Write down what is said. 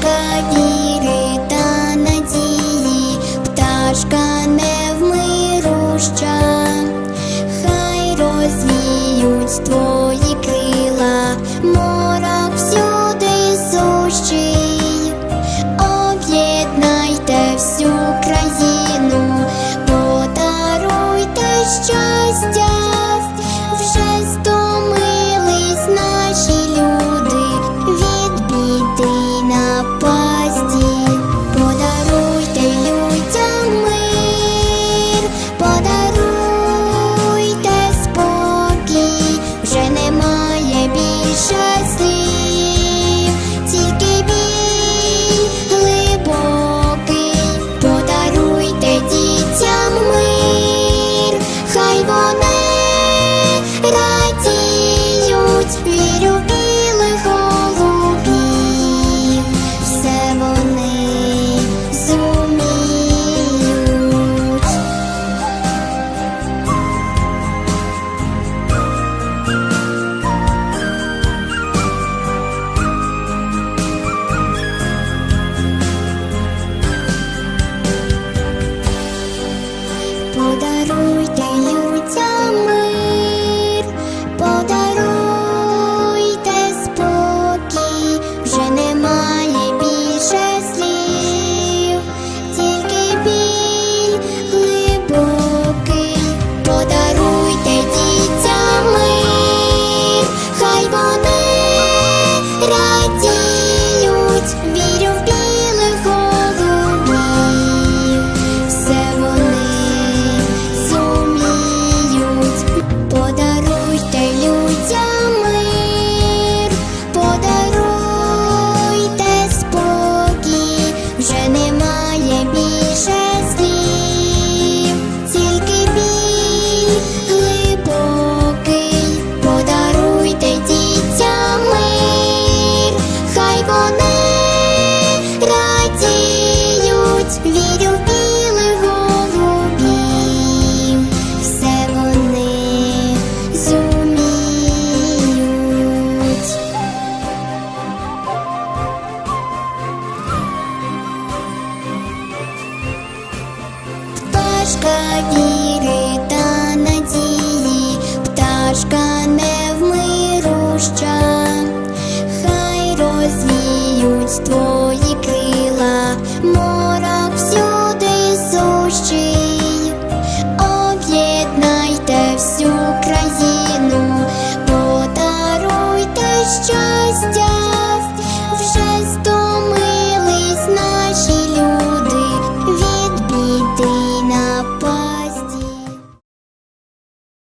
пташка віри та надії, пташка невмируща, хай розвіють твої крила, морок всюди сущий, об'єднайте всю країну, подаруйте щастя. вже немає більше слів, тільки біль глибокий, подаруйте дітям мир, хай вони радіють, вірю. Пташка віри та надії, пташка не вмируща, хай розвіють твої.